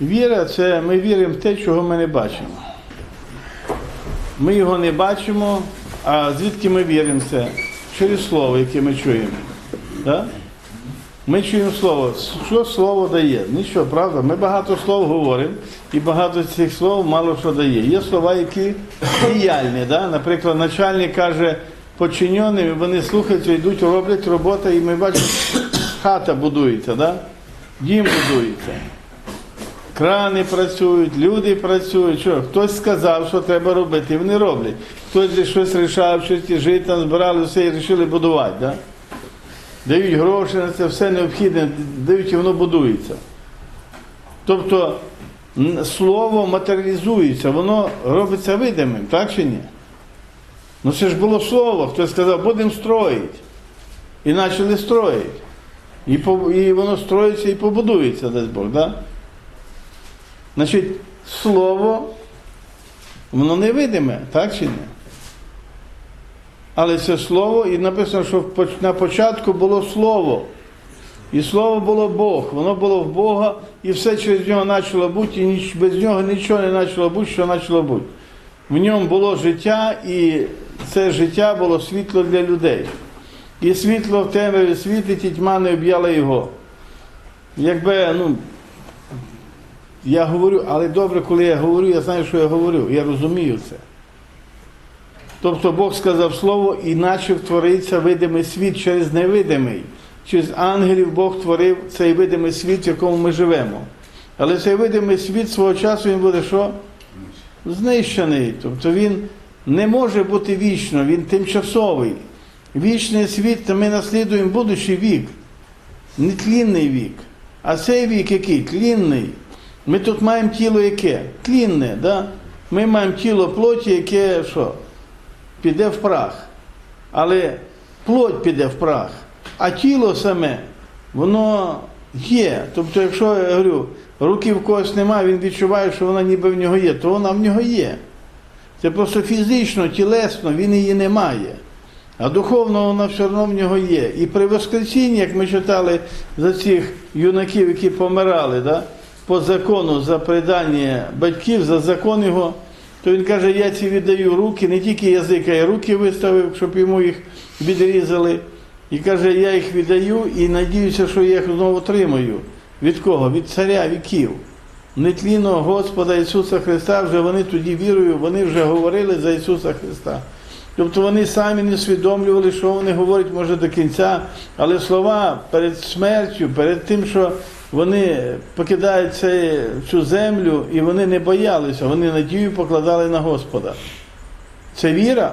Віра це ми віримо в те, чого ми не бачимо. Ми його не бачимо, а звідки ми віримо це? Через слово, яке ми чуємо. Да? Ми чуємо слово. Що слово дає? Нічого, правда? Ми багато слов говоримо, і багато цих слов мало що дає. Є слова, які діяльні. Да? Наприклад, начальник каже подчиненим, вони слухаються, йдуть, роблять роботу, і ми бачимо, хата будується, да? дім будується. Крани працюють, люди працюють. Що? Хтось сказав, що треба робити, і вони роблять. Хтось щось рішав, щось жити, там збирали все і вирішили будувати. Да? Дають гроші на це, все необхідне, дають і воно будується. Тобто слово матеріалізується, воно робиться видимим, так чи ні? Ну це ж було слово, хтось сказав, будемо строїти. І почали строїти. І, і воно строїться і побудується, дасть Бог, так? Значить, слово, воно невидиме, так чи ні? Але це слово, і написано, що на початку було слово. І слово було Бог, воно було в Бога, і все через нього почало бути, і без нього нічого не почало бути, що почало бути. В ньому було життя, і це життя було світло для людей. І світло в темряві світить, і тьма не об'яла його. Якби, ну, я говорю, але добре, коли я говорю, я знаю, що я говорю, я розумію це. Тобто Бог сказав слово і почав творитися видимий світ через невидимий. Через ангелів Бог творив цей видимий світ, в якому ми живемо. Але цей видимий світ свого часу він буде що? Знищений. Тобто він не може бути вічно, він тимчасовий. Вічний світ, то ми наслідуємо будущий вік, не тлінний вік. А цей вік який? Тлінний. Ми тут маємо тіло яке? Тлінне, да? Ми маємо тіло плоті, яке що? Піде в прах. Але плоть піде в прах. А тіло саме, воно є. Тобто, якщо я говорю, руки в когось немає, він відчуває, що вона ніби в нього є, то вона в нього є. Це просто фізично, тілесно, він її не має. А духовно вона все одно в нього є. І при Воскресінні, як ми читали за цих юнаків, які помирали, да, по закону за предання батьків, за закон його, то він каже, я ці віддаю руки, не тільки язик, а й руки виставив, щоб йому їх відрізали. І каже, я їх віддаю і надіюся, що я їх знову отримаю. Від кого? Від царя віків. Нетлінного Господа Ісуса Христа, вже вони тоді вірою, вони вже говорили за Ісуса Христа. Тобто вони самі не усвідомлювали, що вони говорять, може, до кінця, але слова перед смертю, перед тим, що вони покидають цю землю, і вони не боялися, вони надію покладали на Господа. Це віра.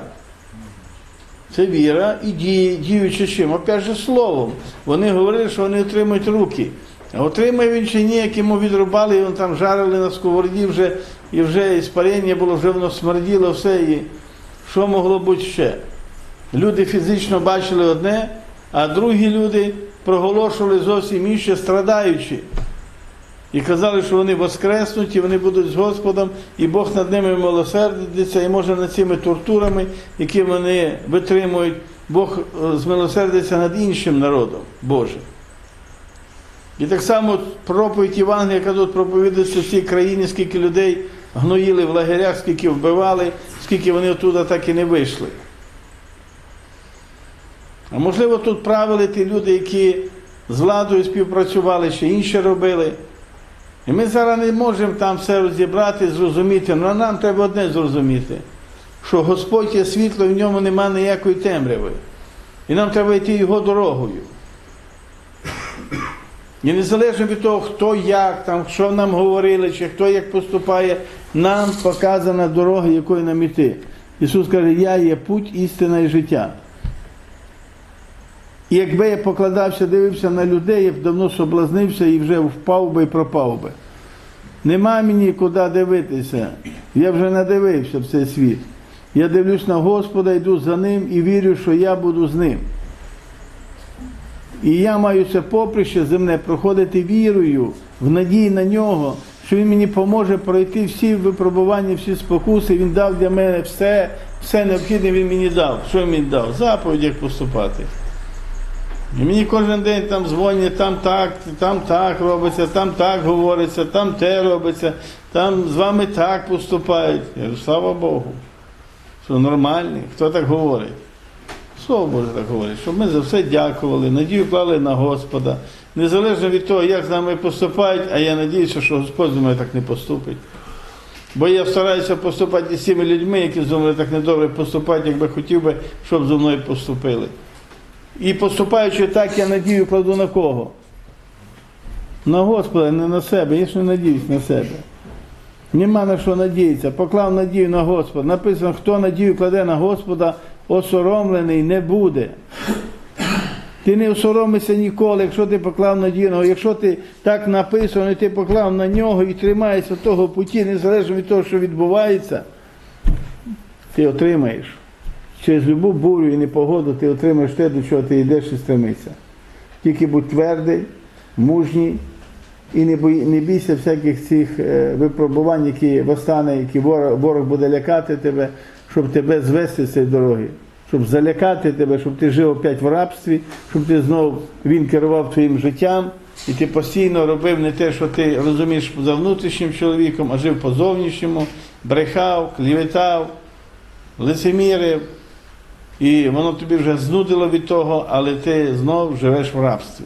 Це віра і діє, діючи чим? Опять же словом. Вони говорили, що вони отримують руки. А отримає він чи ні, як йому відрубали, і він там жарили на сковороді вже, і вже і спарення було, вже воно смерділо все. І що могло бути ще? Люди фізично бачили одне, а другі люди проголошували зовсім інше, страдаючи. І казали, що вони воскреснуть, і вони будуть з Господом, і Бог над ними милосердиться, і може над цими тортурами, які вони витримують, Бог е, змилосердиться над іншим народом Божим. І так само проповідь Євангелія, яка тут проповідується в цій країні, скільки людей гноїли в лагерях, скільки вбивали, скільки вони оттуда так і не вийшли. А можливо, тут правили ті люди, які з владою співпрацювали, ще інше робили. І ми зараз не можемо там все розібрати, зрозуміти, але нам треба одне зрозуміти, що Господь є світло, в ньому немає ніякої темряви. І нам треба йти його дорогою. І незалежно від того, хто як, там, що нам говорили, чи хто як поступає, нам показана дорога, якою нам іти. Ісус каже, я є путь, істина і життя. І якби я покладався, дивився на людей, я б давно соблазнився і вже впав би і пропав би. Нема мені куди дивитися. Я вже надивився в цей світ. Я дивлюсь на Господа, йду за ним і вірю, що я буду з ним. І я маю це поприще земне проходити вірою, в надії на нього, що він мені поможе пройти всі випробування, всі спокуси. Він дав для мене все, все необхідне він мені дав. Що він мені дав? Заповідь, як поступати. І мені кожен день там дзвонять, там так, там так робиться, там так говориться, там те робиться, там з вами так поступають. Я кажу, слава Богу. Що нормальні, хто так говорить? Слово Боже так говорить, щоб ми за все дякували, надію клали на Господа. Незалежно від того, як з нами поступають, а я надіюся, що Господь зі мною так не поступить. Бо я стараюся поступати з тими людьми, які зі мною так недобре поступають, якби хотів би, щоб зі мною поступили. І поступаючи так, я надію кладу на кого? На Господа, не на себе. Я ж не надіюсь на себе. Нема на що надіятися. Поклав надію на Господа. Написано, хто надію кладе на Господа, осоромлений не буде. Ти не осоромишся ніколи, якщо ти поклав надію на нього. Якщо ти так написано, і ти поклав на нього і тримаєшся того путі, незалежно від того, що відбувається, ти отримаєш. Через любу бурю і непогоду ти отримаєш те, до чого ти йдеш і стремишся. Тільки будь твердий, мужній і не, бої, не бійся всяких цих е, випробувань, які восстане, які ворог, ворог буде лякати тебе, щоб тебе звести з цієї дороги, щоб залякати тебе, щоб ти жив опять в рабстві, щоб ти знов він керував твоїм життям, і ти постійно робив не те, що ти розумієш за внутрішнім чоловіком, а жив по зовнішньому, брехав, кліветав, лицемірив. І воно тобі вже знудило від того, але ти знов живеш в рабстві.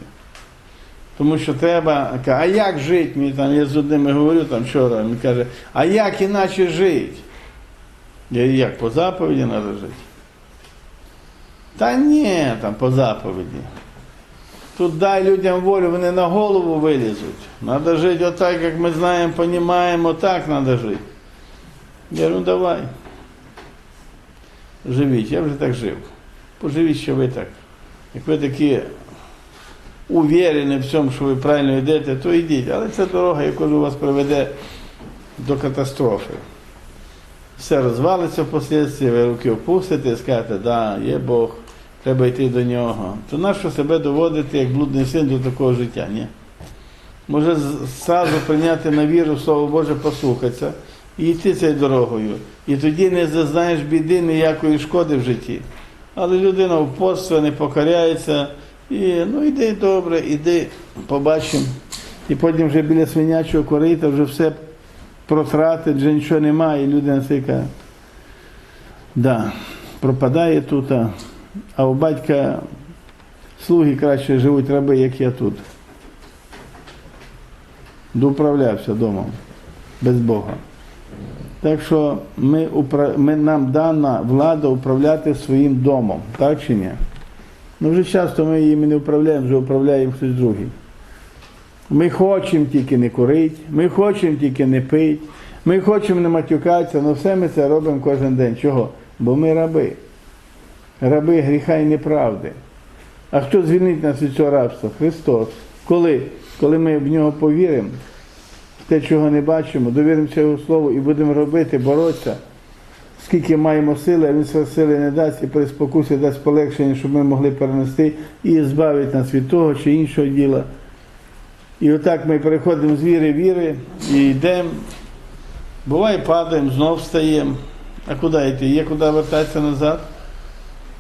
Тому що треба, а як жити? Мені там, я з одним говорю там вчора, він каже, а як іначе жити? Я як по заповіді треба жити? Та ні, там по заповіді. Тут дай людям волю, вони на голову вилізуть. Треба жити отак, як ми знаємо, розуміємо, так треба жити. Я говорю, ну давай. Живіть, я вже так жив. Поживіть, що ви так. Як ви такі увірені в цьому, що ви правильно йдете, то йдіть. Але це дорога, яка вас приведе до катастрофи. Все розвалиться впоследствии, ви руки опустите і скажете, да, є Бог, треба йти до нього. То нащо себе доводити, як блудний син, до такого життя? Ні. Може зразу прийняти на віру Слово Боже, послухатися і йти цією дорогою. І тоді не зазнаєш біди ніякої шкоди в житті. Але людина впорства не покоряється. І ну йди добре, іди, побачимо. І потім вже біля свинячого корита вже все протратить, вже нічого немає, і людина цика. Да, пропадає тут, а, у батька слуги краще живуть раби, як я тут. Доуправлявся домом без Бога. Так що ми, ми, нам дана влада управляти своїм домом, так чи ні? Ну вже часто ми їм не управляємо, вже управляє їм хтось другий. Ми хочемо тільки не курити, ми хочемо тільки не пити, ми хочемо не матюкатися, але все ми це робимо кожен день. Чого? Бо ми раби. Раби гріха і неправди. А хто звільнить нас від цього рабства? Христос. Коли? Коли ми в нього повіримо, те, чого не бачимо, довіримося Його Слову і будемо робити, боротися. Скільки маємо сили, а він своєї сили не дасть і при спокусі дасть полегшення, щоб ми могли перенести і збавити нас від того чи іншого діла. І отак ми переходимо з віри віри і йдемо. Буває, падаємо, знов встаємо. А куди йти? Є куди вертатися назад?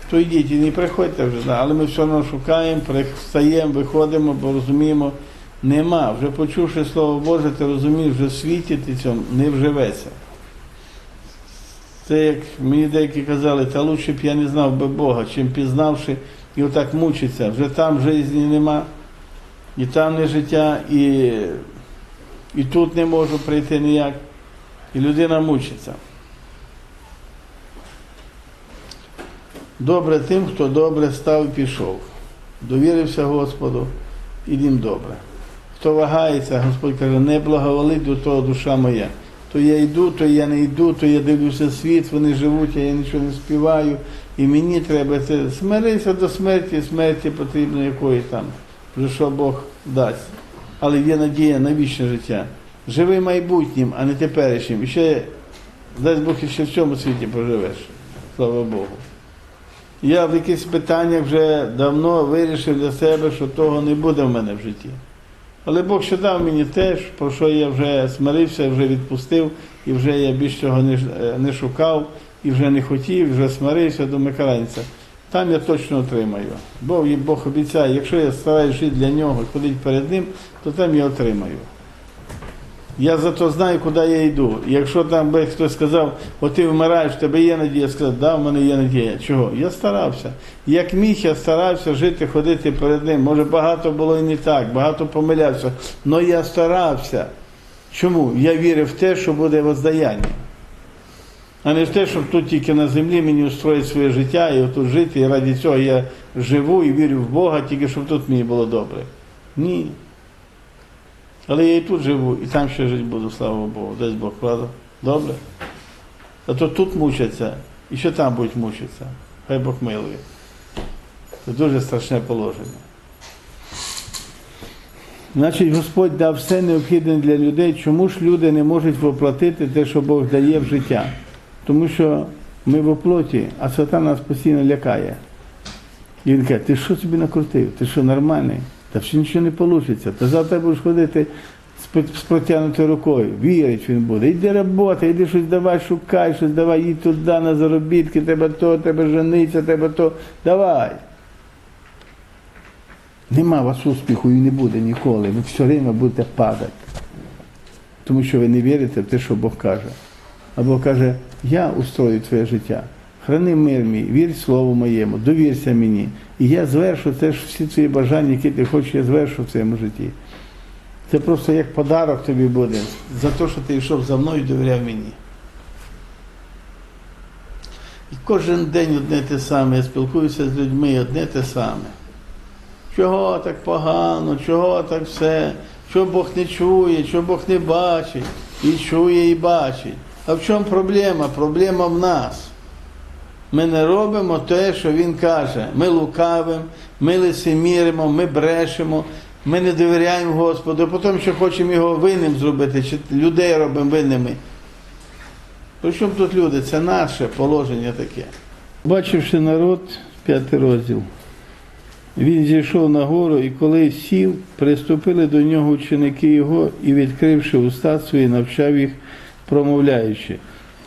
То йдіть і не приходьте вже, але ми все одно шукаємо, встаємо, виходимо, бо розуміємо, нема. Вже почувши Слово Боже, ти розумієш, вже в світі ти цьому не вживеться. Це як мені деякі казали, та лучше б я не знав би Бога, чим пізнавши і отак мучиться. Вже там житті нема, і там не життя, і, і тут не можу прийти ніяк. І людина мучиться. Добре тим, хто добре став і пішов. Довірився Господу, і їм добре. Хто вагається, Господь каже, не благоволить до того душа моя. То я йду, то я не йду, то я дивлюся світ, вони живуть, а я нічого не співаю. І мені треба це смиритися до смерті, смерті потрібно якої там, вже що Бог дасть. Але є надія на вічне життя. Живи майбутнім, а не теперішнім. І ще, дасть Бог, ще в цьому світі проживеш. Слава Богу. Я в якихось питаннях вже давно вирішив для себе, що того не буде в мене в житті. Але Бог ще дав мені теж, про що я вже смирився, вже відпустив, і вже я більш цього не, е, не шукав, і вже не хотів, вже смирився до Миколаївця. там я точно отримаю. Бо Бог обіцяє, якщо я стараюсь жити для нього ходити перед ним, то там я отримаю. Я зато знаю, куди я йду. Якщо там би хтось сказав, от ти вмираєш, в тебе є надія, я сказав, да, в мене є надія. Чого? Я старався. Як міг, я старався жити, ходити перед ним. Може, багато було і не так, багато помилявся. але я старався. Чому? Я вірив в те, що буде воздаяння. А не в те, щоб тут тільки на землі мені устроїти своє життя і отут жити, і раді цього я живу і вірю в Бога, тільки щоб тут мені було добре. Ні. Але я і тут живу, і там ще жити буду, слава Богу. Десь Бог, правда? Добре? А то тут мучаться, і ще там будуть мучитися. Хай Бог милує. Це дуже страшне положення. Значить, Господь дав все необхідне для людей. Чому ж люди не можуть воплотити те, що Бог дає в життя? Тому що ми в оплоті, а сатан нас постійно лякає. І він каже, ти що собі накрутив? Ти що нормальний? Та ще нічого не вийде. Та завтра будеш ходити з протягнутою рукою. Вірить він буде. Йди робота, йди щось давай, шукай, щось давай, їдь туди на заробітки, треба то, треба жениться, треба то. Давай. Нема вас успіху і не буде ніколи. Ви все время будете падати. Тому що ви не вірите в те, що Бог каже. А Бог каже, я устрою твоє життя. Храни мир мій, вір слову моєму, довірся мені. І я звершу теж всі твої бажання, які ти хочеш, я звершу в своєму житті. Це просто як подарок тобі буде за те, що ти йшов за мною і довіряв мені. І кожен день одне те саме. Я спілкуюся з людьми, одне те саме. Чого так погано, чого так все, що Бог не чує, що Бог не бачить, і чує, і бачить. А в чому проблема? Проблема в нас. Ми не робимо те, що Він каже. Ми лукавимо, ми лицеміримо, ми брешемо, ми не довіряємо Господу, потім ще хочемо його винним зробити, чи людей робимо винними. Причому тут люди? Це наше положення таке. Бачивши народ, п'ятий розділ. Він зійшов на гору, і коли сів, приступили до нього ученики його і, відкривши уста свої, навчав їх, промовляючи.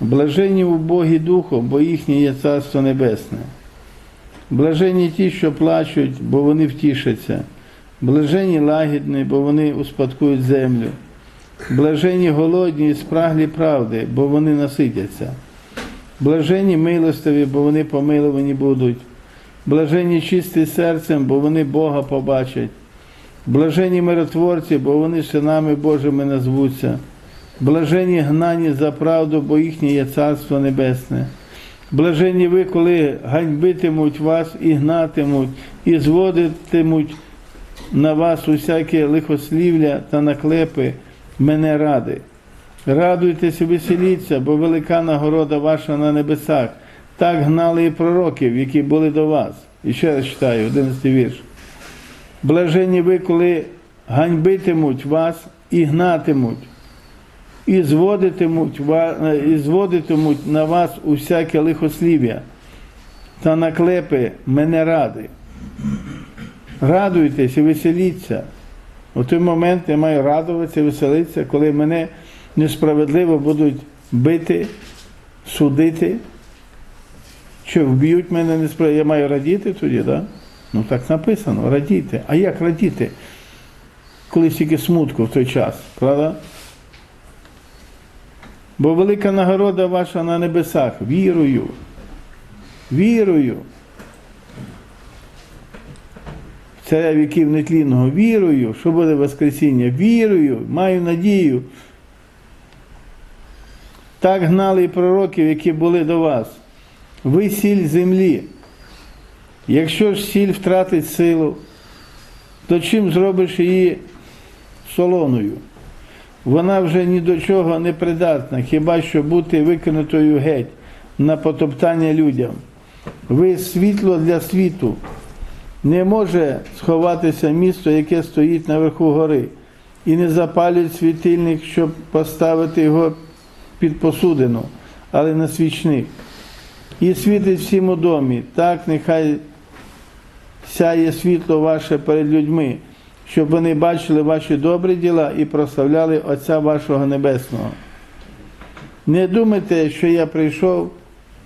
Блаженні у Богі Духом, бо їхнє є Царство Небесне. Блаженні ті, що плачуть, бо вони втішаться. Блаженні лагідні, бо вони успадкують землю. Блаженні голодні і спраглі правди, бо вони наситяться. Блаженні милостиві, бо вони помилувані будуть. Блаженні чисті серцем, бо вони Бога побачать. Блаженні миротворці, бо вони синами Божими назвуться. Блаженні гнані за правду, бо їхнє є Царство Небесне. Блаженні ви, коли ганьбитимуть вас і гнатимуть, і зводитимуть на вас усяке лихослівля та наклепи мене ради. Радуйтеся, веселіться, бо велика нагорода ваша на небесах. Так гнали і пророків, які були до вас. І ще раз читаю, 11 вірш. Блаженні ви, коли ганьбитимуть вас і гнатимуть, і зводитимуть, і зводитимуть на вас усяке лихослів'я та наклепи мене ради. Радуйтесь і веселіться. У той момент я маю радуватися і веселитися, коли мене несправедливо будуть бити, судити, що вб'ють мене несправедливо. Я маю радіти тоді, так? Да? Ну так написано, радіти. А як радіти? Коли стільки смутку в той час, правда? Бо велика нагорода ваша на небесах. Вірую. Вірую. В Царя віків нетлінного. Вірую, що буде Воскресіння. Вірую, маю надію. Так гнали і пророків, які були до вас. Ви сіль землі. Якщо ж сіль втратить силу, то чим зробиш її солоною? Вона вже ні до чого не придатна, хіба що бути викинутою геть на потоптання людям. Ви світло для світу. Не може сховатися місто, яке стоїть наверху гори, і не запалюють світильник, щоб поставити його під посудину, але на свічник. І світить всім у домі, так нехай сяє світло ваше перед людьми, щоб вони бачили ваші добрі діла і прославляли Отця вашого Небесного. Не думайте, що я прийшов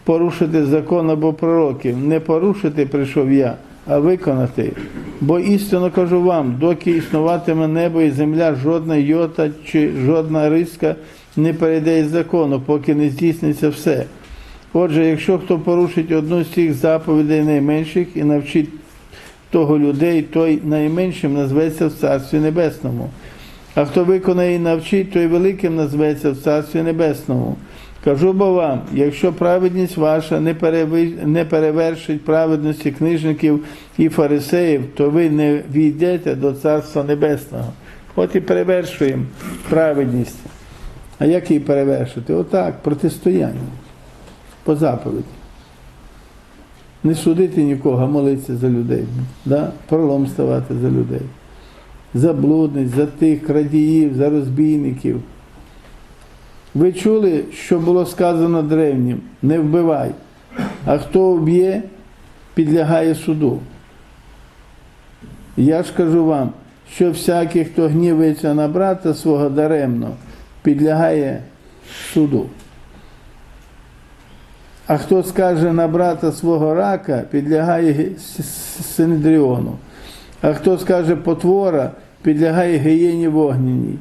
порушити закон або пророків. Не порушити прийшов я, а виконати. Бо істинно кажу вам, доки існуватиме небо і земля, жодна йота чи жодна риска не перейде із закону, поки не здійсниться все. Отже, якщо хто порушить одну з цих заповідей найменших і навчить того людей, той найменшим назветься в Царстві Небесному. А хто виконає і навчить, той великим назветься в Царстві Небесному. Кажу бо вам, якщо праведність ваша не, перевершить праведності книжників і фарисеїв, то ви не війдете до Царства Небесного. От і перевершуємо праведність. А як її перевершити? Отак, протистояння по заповіді. Не судити нікого, а молитися за людей. Да? Пролом ставати за людей. За блудниць, за тих крадіїв, за розбійників. Ви чули, що було сказано древнім, не вбивай, а хто вб'є, підлягає суду. Я ж кажу вам, що всякий, хто гнівається на брата свого даремно, підлягає суду. А хто скаже на брата свого рака, підлягає ге- с- с- Синедріону. А хто скаже потвора, підлягає гієні вогняній.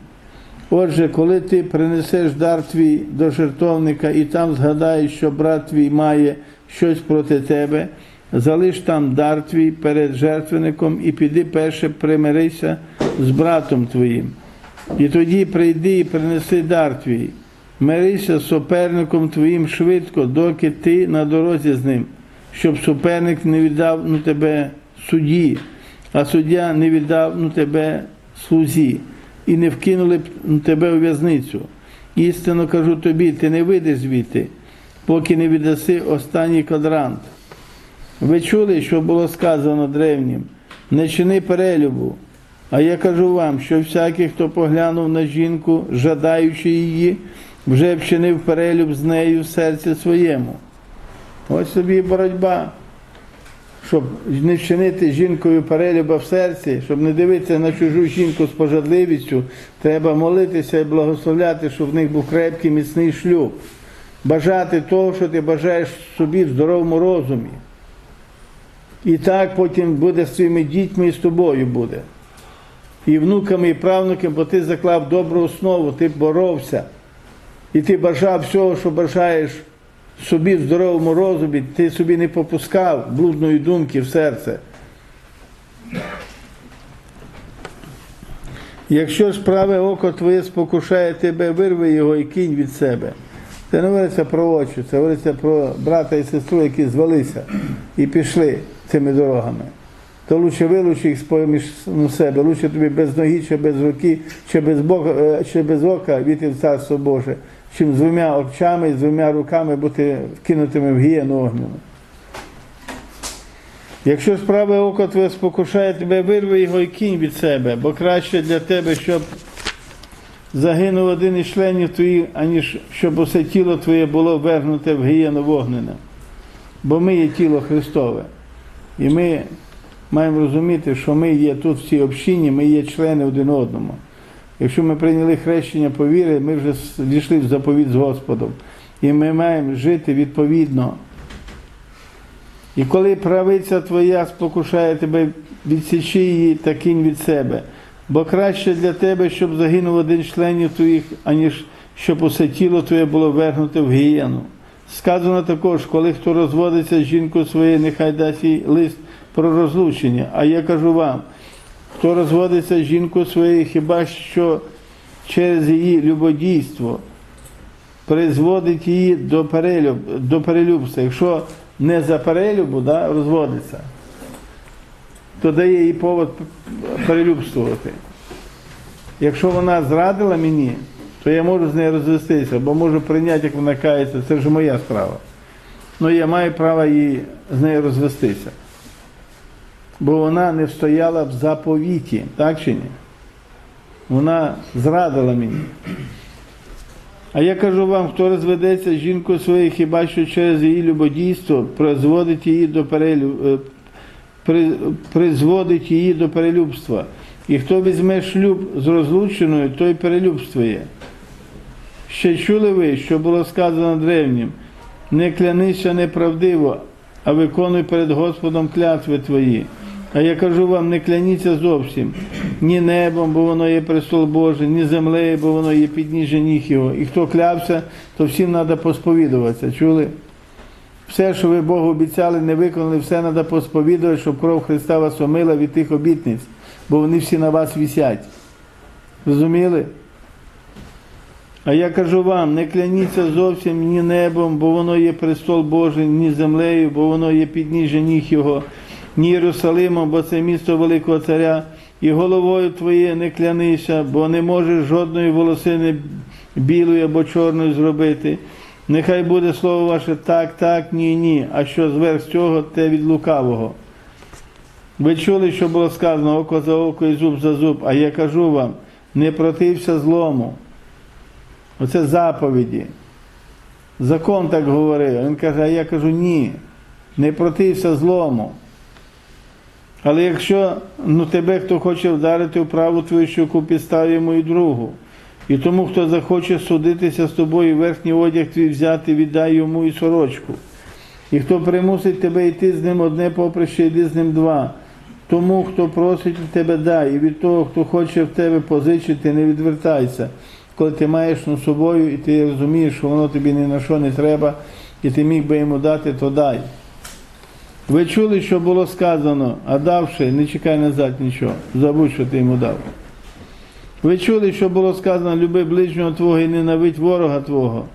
Отже, коли ти принесеш дар твій до жертовника і там згадаєш, що брат твій має щось проти тебе, залиш там дар твій перед жертвенником і піди перше примирися з братом твоїм. І тоді прийди і принеси дар твій. Мирися з суперником твоїм швидко, доки ти на дорозі з ним, щоб суперник не віддав ну, тебе судді, а суддя не віддав ну, тебе слузі, і не вкинули ну, тебе у в'язницю. Істинно кажу тобі, ти не вийдеш звідти, поки не віддаси останній квадрант. Ви чули, що було сказано древнім, не чини перелюбу. А я кажу вам, що всякий, хто поглянув на жінку, жадаючи її, вже вчинив перелюб з нею в серці своєму. Ось собі боротьба. Щоб не вчинити жінкою перелюба в серці, щоб не дивитися на чужу жінку з пожадливістю, треба молитися і благословляти, щоб в них був крепкий, міцний шлюб. Бажати того, що ти бажаєш собі в здоровому розумі. І так потім буде з своїми дітьми і з тобою буде. І внуками, і правнуками, бо ти заклав добру основу, ти боровся. І ти бажав всього, що бажаєш собі в здоровому розумі, ти собі не попускав блудної думки в серце. Якщо ж праве око твоє спокушає тебе, вирви його і кинь від себе. Це не говориться про очі, це говориться про брата і сестру, які звелися і пішли цими дорогами. То лучше вилучи їх поміж ну, себе, лучше тобі без ноги, чи без руки, чи без, бока, е, чи без ока війти в Царство Боже, чим з двома очами і з двома руками бути вкинутими в гієну огняну. Якщо ж око твоє спокушає тебе, вирви його і кінь від себе, бо краще для тебе, щоб загинув один із членів твоїх, аніж щоб усе тіло твоє було вергнуте в гієну вогнене. Бо ми є тіло Христове. І ми маємо розуміти, що ми є тут в цій общині, ми є члени один одному. Якщо ми прийняли хрещення по вірі, ми вже війшли в заповідь з Господом. І ми маємо жити відповідно. І коли правиця твоя спокушає тебе, відсічи її та кинь від себе. Бо краще для тебе, щоб загинув один членів твоїх, аніж щоб усе тіло твоє було вергнуте в гієну. Сказано також, коли хто розводиться з жінкою своєю, нехай дасть їй лист про розлучення. А я кажу вам, хто розводиться з жінкою своєю, хіба що через її любодійство призводить її до, перелюб, до перелюбства. Якщо не за перелюбу да, розводиться, то дає їй повод перелюбствувати. Якщо вона зрадила мені, то я можу з нею розвестися, бо можу прийняти, як вона кається, це вже моя справа. Ну я маю право її з нею розвестися. Бо вона не встояла в заповіті, так чи ні? Вона зрадила мені. А я кажу вам, хто розведеться з жінкою своєю, хіба що через її любодійство призводить її до перелю... е, при... призводить її до перелюбства. І хто візьме шлюб з розлученою, той перелюбствує. Ще чули ви, що було сказано древнім, не клянися неправдиво, а виконуй перед Господом клятви твої. А я кажу вам, не кляніться зовсім, ні небом, бо воно є престол Божий, ні землею, бо воно є підніжжя ніг його. І хто клявся, то всім треба посповідуватися. Чули? Все, що ви Богу обіцяли, не виконали, все треба посповідувати, щоб кров Христа вас омила від тих обітниць, бо вони всі на вас вісять. Розуміли? А я кажу вам, не кляніться зовсім ні небом, бо воно є престол Божий, ні землею, бо воно є підніжжя ніг Його, ні Єрусалимом, бо це місто Великого Царя, і головою твоєю не клянися, бо не можеш жодної волосини білої або чорної зробити. Нехай буде слово ваше так, так, ні, ні, а що зверх цього, те від лукавого. Ви чули, що було сказано око за око і зуб за зуб, а я кажу вам, не протився злому. Оце заповіді. Закон так говорив. Він каже, а я кажу ні, не протився злому. Але якщо ну, тебе хто хоче вдарити в праву твою щоку, підстав йому і другу. І тому, хто захоче судитися з тобою, верхній одяг твій взяти, віддай йому і сорочку. І хто примусить тебе йти з ним одне поприще, йди з ним два. Тому, хто просить у тебе, дай, і від того, хто хоче в тебе позичити, не відвертайся. Коли ти маєш над собою, і ти розумієш, що воно тобі ні на що не треба, і ти міг би йому дати, то дай. Ви чули, що було сказано, а давши, не чекай назад нічого, забудь, що ти йому дав. Ви чули, що було сказано, люби ближнього твого і ненавидь ворога твого.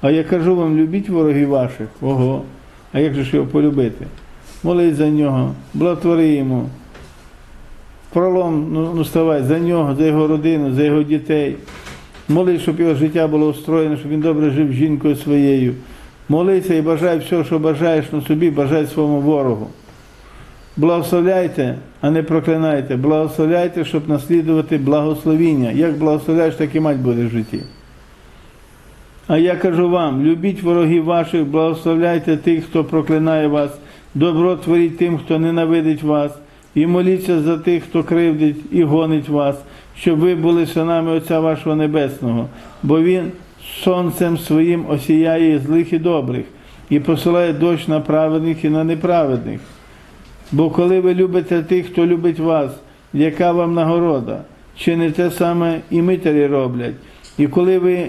А я кажу вам, любіть ворогів ваших. Ого. А як же ж його полюбити? Молись за нього, благотвори йому. Пролом, ну, ну ставай за нього, за його родину, за його дітей. Молись, щоб його життя було устроєно, щоб він добре жив з жінкою своєю. Молися і бажай все, що бажаєш на собі, бажай своєму ворогу. Благословляйте, а не проклинайте. Благословляйте, щоб наслідувати благословіння. Як благословляєш, так і мать буде в житті. А я кажу вам, любіть ворогів ваших, благословляйте тих, хто проклинає вас, добро творіть тим, хто ненавидить вас, і моліться за тих, хто кривдить і гонить вас, щоб ви були синами Отця вашого Небесного, бо Він сонцем своїм осіяє злих і добрих, і посилає дощ на праведних і на неправедних. Бо коли ви любите тих, хто любить вас, яка вам нагорода? Чи не те саме і митарі роблять? І коли ви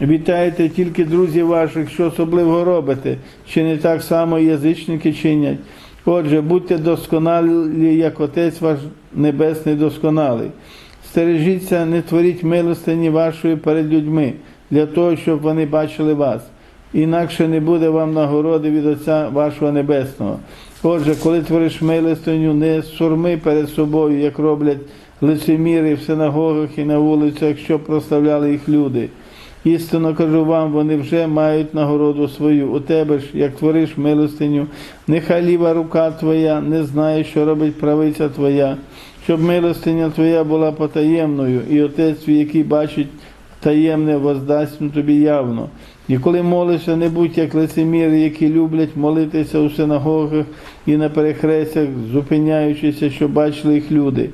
вітаєте тільки друзів ваших, що особливо робите, чи не так само язичники чинять? Отже, будьте досконалі, як Отець ваш Небесний досконалий. Стережіться, не творіть милостині вашої перед людьми, для того, щоб вони бачили вас. Інакше не буде вам нагороди від Отця вашого Небесного. Отже, коли твориш милостиню, не сурми перед собою, як роблять лицеміри в синагогах і на вулицях, що прославляли їх люди. Істинно кажу вам, вони вже мають нагороду свою. У тебе ж, як твориш милостиню, нехай ліва рука твоя не знає, що робить правиця твоя, щоб милостиня твоя була потаємною, і отець який бачить таємне, воздасть тобі явно. І коли молишся, не будь як лицеміри, які люблять молитися у синагогах і на перехрестях, зупиняючися, що бачили їх люди.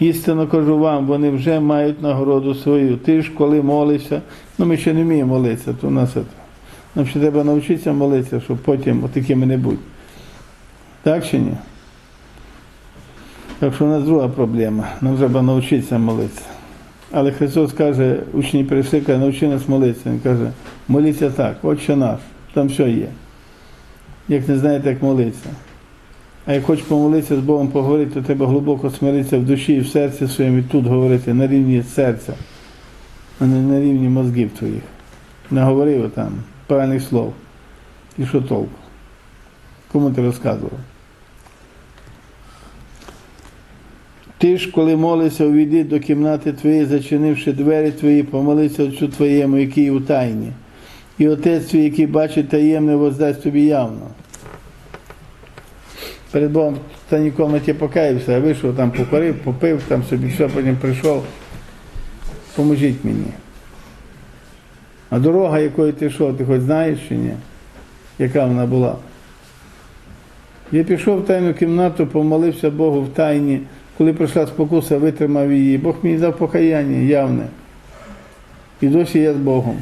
Істинно кажу вам, вони вже мають нагороду свою. Ти ж коли молишся, ну ми ще не вміємо молитися, то у нас це. Нам ще треба навчитися молитися, щоб потім такими не бути. Так чи ні? Так що у нас друга проблема. Нам треба навчитися молитися. Але Христос каже, учні каже, навчи нас молитися. Він каже, моліться так, отче наш, там все є. Як не знаєте, як молитися. А як хочеш помолитися з Богом поговорити, то треба глибоко смиритися в душі і в серці своєму і тут говорити на рівні серця, а не на рівні мозгів твоїх. Не говорив там правильних слов. І що толку? Кому ти розказував? Ти ж, коли молишся, увійди до кімнати твоєї, зачинивши двері твої, помолися Отцю твоєму, який у тайні. І отець твій, який бачить таємне, воздасть тобі явно. Перед Богом та нікому не покаявся, а вийшов там покорив, попив, там собі все, потім прийшов. Поможіть мені. А дорога, якою ти йшов, ти хоч знаєш чи ні? Яка вона була? Я пішов в тайну кімнату, помолився Богу в тайні. Коли прийшла спокуса, витримав її. Бог мені дав покаяння явне. І досі я з Богом.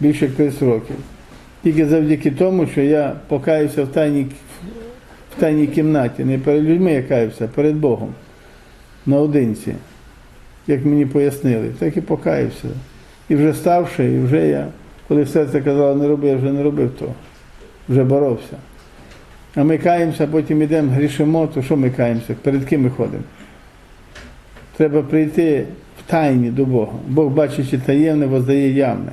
Більше 30 років. Тільки завдяки тому, що я покаюся в тайній, в тайній кімнаті. Не перед людьми я каюся, а перед Богом. Наодинці. Як мені пояснили, так і покаявся. І вже ставши, і вже я, коли серце казало, не роби, я вже не робив того. Вже боровся. А ми каємося, потім йдемо, грішимо, то що ми каємося? Перед ким ми ходимо? Треба прийти в тайні до Бога. Бог, бачачи таємне, воздає явне.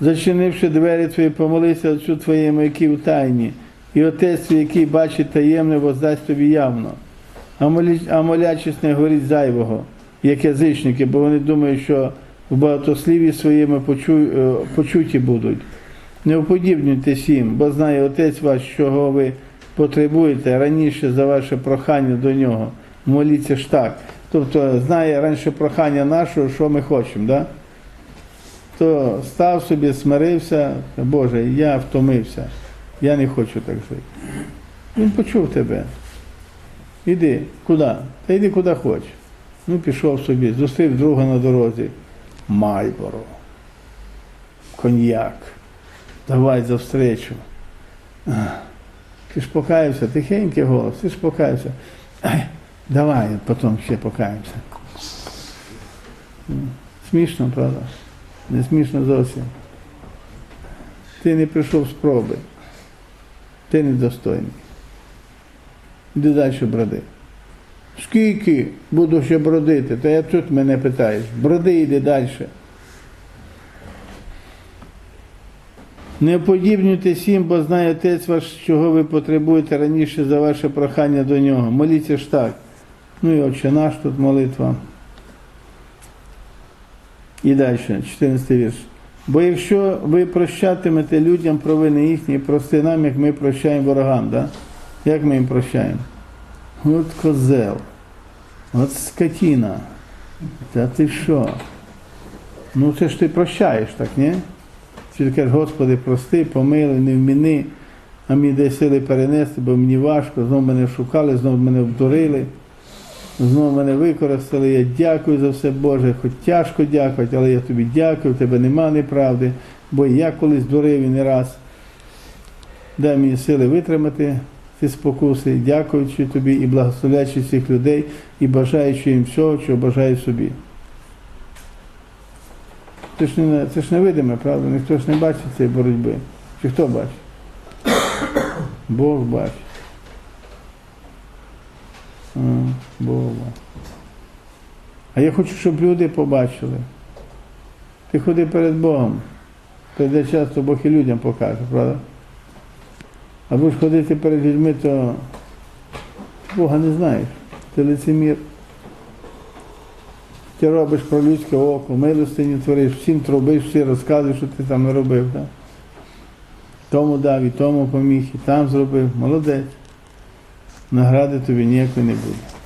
Зачинивши двері твої, помолися Отцю твоєму, який в тайні, і Отець твій, який бачить таємне, воздасть тобі явно. А, молячись не говоріть зайвого, як язичники, бо вони думають, що в багатосліві своїми почу, е, почуті будуть. Не уподібнюйтесь їм, бо знає Отець ваш, чого ви потребуєте раніше за ваше прохання до нього. Моліться ж так. Тобто знає раніше прохання нашого, що ми хочемо. Да? То став собі, смирився, Боже, я втомився, я не хочу так жити. Він почув тебе. Іди, куди? Та йди куди хочеш. Ну, пішов собі, зустрів друга на дорозі. Мальборо, коньяк. Давай за встречу. Ти ж тихенький голос, ти ж покаявся. Давай, потім ще покаємося. Смішно, правда? Не смішно зовсім. Ти не прийшов спроби. Ти недостойний. Іди далі броди. Скільки буду ще бродити? Та я тут мене питаєш. Броди йди далі. Не подібнюйтесь їм, бо знає Отець ваш, чого ви потребуєте раніше за ваше прохання до нього. Моліться ж так. Ну і отче наш тут молитва. І далі, 14 вірш. Бо якщо ви прощатимете людям провини їхні, прости нам, як ми прощаємо ворогам, да? як ми їм прощаємо? От козел, от скотина. Та ти що? Ну це ж ти прощаєш, так, ні? Ти кажеш, Господи, прости, помилуй, не вміни, а мені дай сили перенести, бо мені важко, знову мене шукали, знову мене обдурили, знову мене використали. Я дякую за все, Боже, хоч тяжко дякувати, але я тобі дякую, тебе нема неправди, бо я колись дурив і не раз. Дай мені сили витримати ці спокуси, дякуючи тобі і благословляючи всіх людей, і бажаючи їм всього, чого бажаю собі. Це ж не, це ж невидиме, правда? Ніхто ж не бачить цієї боротьби. Чи хто бачить? Бог бачить. А, Бог бачить. А я хочу, щоб люди побачили. Ти ходи перед Богом. Прийде час, то Бог і людям покаже, правда? А будеш ходити перед людьми, то Бога не знаєш. Ти лицемір. Ти робиш про людське око, милостині твориш, всім трубиш, всі розказуєш, що ти там робив. Так? Тому дав, і тому поміг, і там зробив. Молодець. Награди тобі ніякої не буде.